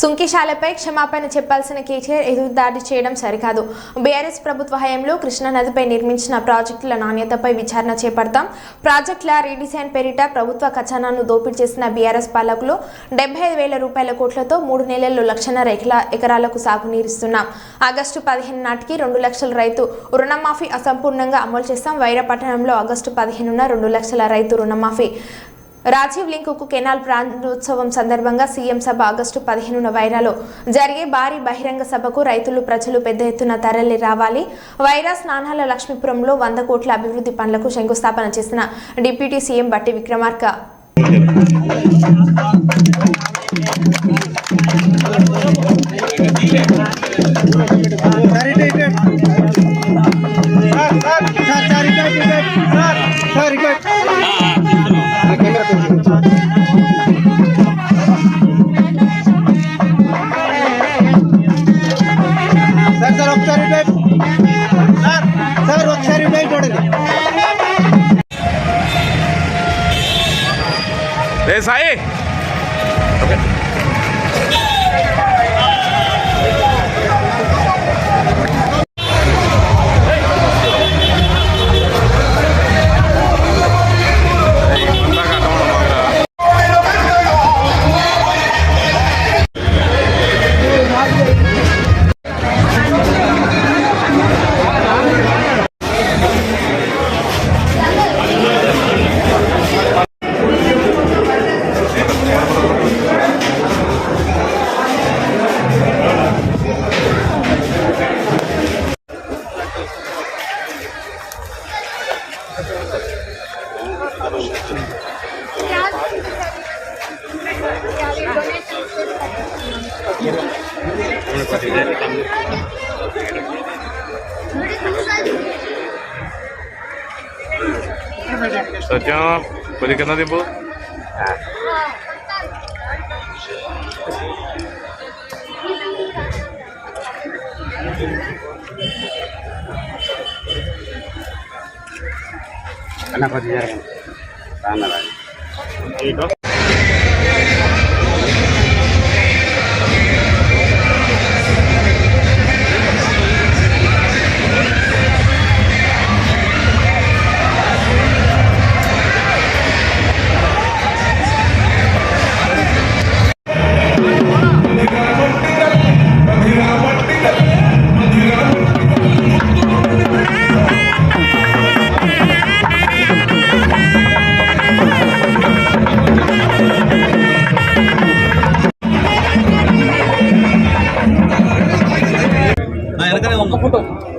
సుంకిశాలపై క్షమాపణ చెప్పాల్సిన కేటీఆర్ ఎదురుదాడి చేయడం సరికాదు. బీఆర్ఎస్ ప్రభుత్వ హయాంలో కృష్ణా నదిపై నిర్మించిన ప్రాజెక్టుల నాణ్యతపై విచారణ చేపడతాం. ప్రాజెక్టుల రీడిజైన్ పేరిట ప్రభుత్వ ఖజానాను దోపిడీ చేసిన బీఆర్ఎస్ పాలకులు డెబ్బై ఐదు వేల రూపాయల కోట్లతో మూడు నెలల్లో లక్షన్నర ఎకరాలకు సాగునీరిస్తున్నాం ఆగస్టు పదిహేను నాటికి రెండు లక్షల రైతు రుణమాఫీ అసంపూర్ణంగా అమలు చేస్తాం. వైరపట్టణంలో ఆగస్టు పదిహేనున రెండు లక్షల రైతు రుణమాఫీ. రాజీవ్ లింకుకు కెనాల్ ప్రాంతోత్సవం సందర్భంగా సీఎం సభ ఆగస్టు పదిహేనున వైరాలో. జరిగే భారీ బహిరంగ సభకు రైతులు ప్రజలు పెద్ద ఎత్తున తరలి రావాలి. వైరా స్నానాల లక్ష్మీపురంలో వంద కోట్ల అభివృద్ధి పనులకు శంకుస్థాపన చేసిన deputy CM Bhatti Vikramarka. Sir sir ಒಂದ್ಸರಿ ಲೈಟ್ ಹೊಡಲಿ ಏ Sai. Okay ఏ సాయి సత్యం కొద్ది కింద దింపు అన్న కొద్దిగా జరగండి రాన్నరా వెనకాల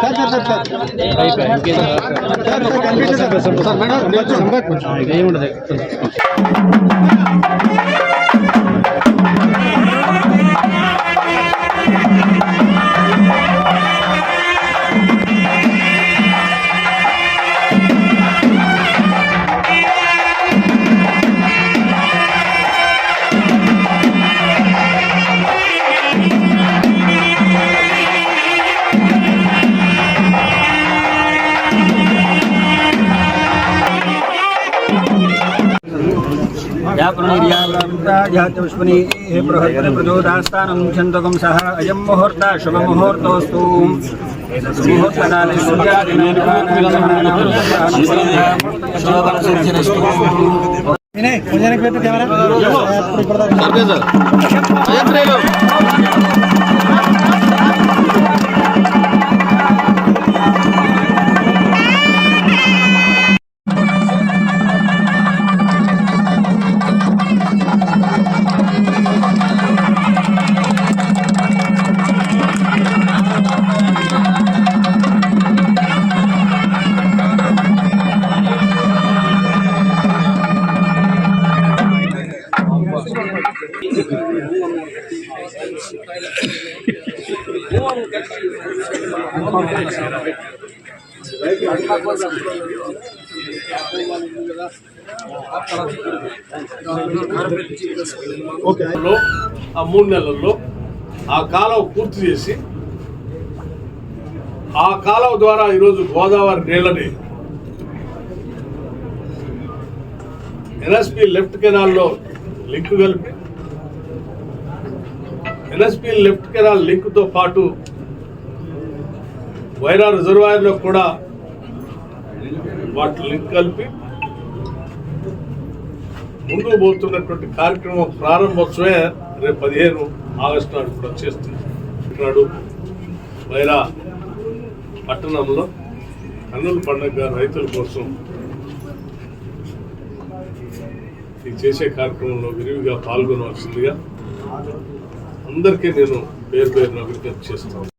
Sir sir sir sir sir కనిపించలేదు సార్ సార్ మేడం కొంచెం కొంచెం పుష్పని బృహత్ర ప్రచోదాస్థానం ఆ మూడు నెలల్లో ఆ కాలువ పూర్తి చేసి ఆ కాలువ ద్వారా ఈరోజు గోదావరి నీళ్ళని ఎన్ఎస్పి లెఫ్ట్ కెనాల్లో లింక్ కలిపి ఎన్ఎస్పి లెఫ్ట్ కెనాల్ లింక్తో పాటు వైరా రిజర్వాయర్లో కూడా వాటి లింక్ కలిపి ముందుకు పోతున్నటువంటి కార్యక్రమం ప్రారంభోత్సవమే రేపు పదిహేను ఆగస్టు నాడు కూడా చేస్తుంది. నాడు వైరా పట్టణంలో కన్నుల పండుగ రైతుల కోసం ఈ చేసే కార్యక్రమంలో విరివిగా పాల్గొనవలసిందిగా అందరికీ నేను పేరు పేరున విజ్ఞప్తి చేస్తున్నాను.